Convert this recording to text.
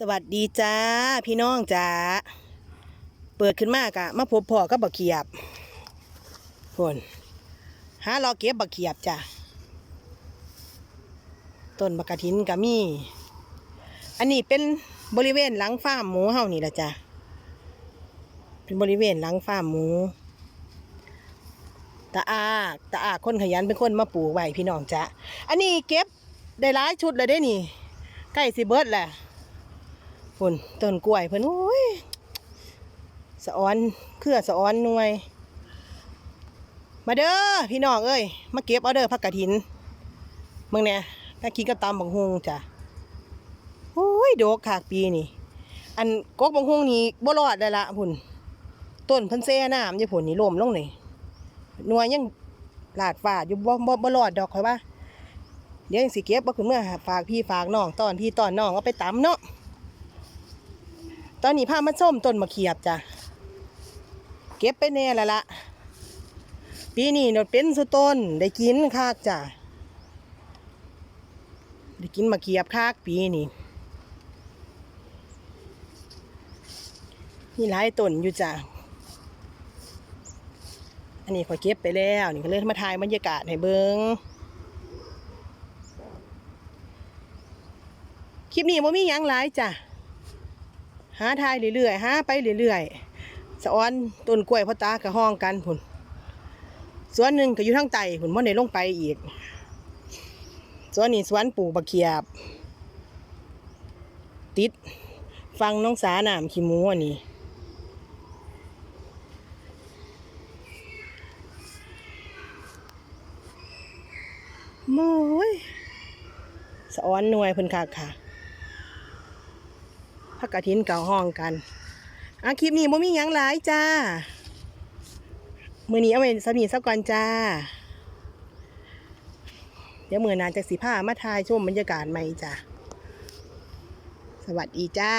สวัสดีจ้า พี่น้องจ้า เปิดขึ้นมากะมาพบพ่อกับบักเขียบคนหารอเก็บบักเขียบจ้ะต้นบักกะทินกะมีอันนี้เป็นบริเวณหลังฟาร์มหมูเฮานี่แหละจ้ะเป็นบริเวณหลังฟาร์มหมูตาอาตาอาคนขยันเป็นคนมาปลูกไว้พี่น้องจ้ะอันนี้เก็บได้หลายชุดเลยได้นี่ใกล้สิเบิร์ดแหละ พุ่นต้นกล้วยเพิ่นโอ้ยสะออนเครือสะออนหน่วย มาเด้อพี่น้องเอ้ยมาเก็บเอาเด้อผักกระถินเมืองเนี่ยถ้ากินกับตำบังฮงจ้ะโอ้ยโดกขากปีนี่อันกกบังฮงนี่บ่รอดได้ละพุ่นต้นเพิ่นแซ่น้ำอยู่พุ่นนี่ล่มลงนี่หน่วยยังลาดฟ้าอยู่บ่บ่บ่รอดดอกข่อยว่าเดี๋ยวจั่งสิเก็บบ่ขึ้นเมื่อฝากพี่ฝากน้องตอนพี่ตอนน้องเอาไปตำเนาะ ตอนนี้พามาส้มต้นมะเขียบจ้ะ เก็บไปแน่แล้วละปีนี้นดเป็นสุต้นได้กินคากจ้ะ ได้กินมะเขียบคากปีนี้มีหลายต้นอยู่จ้ะ อันนี้ขอเก็บไปแล้วนี่ก็เลยมาถ่ายบรรยากาศให้เบิงคลิปนี้บ่มีหยังหลายจ้ะ หาทายเรื่อยๆหาไปเรื่อยๆสะออนต้นกล้วยพ่อตากระห้องกันพุ่นสวนหนึ่งก็อยู่ทางใต้ผุนม่ได้ลงไปอีก สวนนี้สวนปลูกบักเขียบ ติดฟังน้องสาหนามขี้หมูอันนี้โม้ยสะออนหน่วยเพิ่นคักค่ะ พักกะทินเก่าห้องกันอาคลิปนี้บ่มีหยังหลายจ้ามือนี้เอาไว้สนีสักก่อนจ้า เดี๋ยวมือนานจากสีผ้ามาทายชมบรรยากาศใหม่จ้า สวัสดีจ้า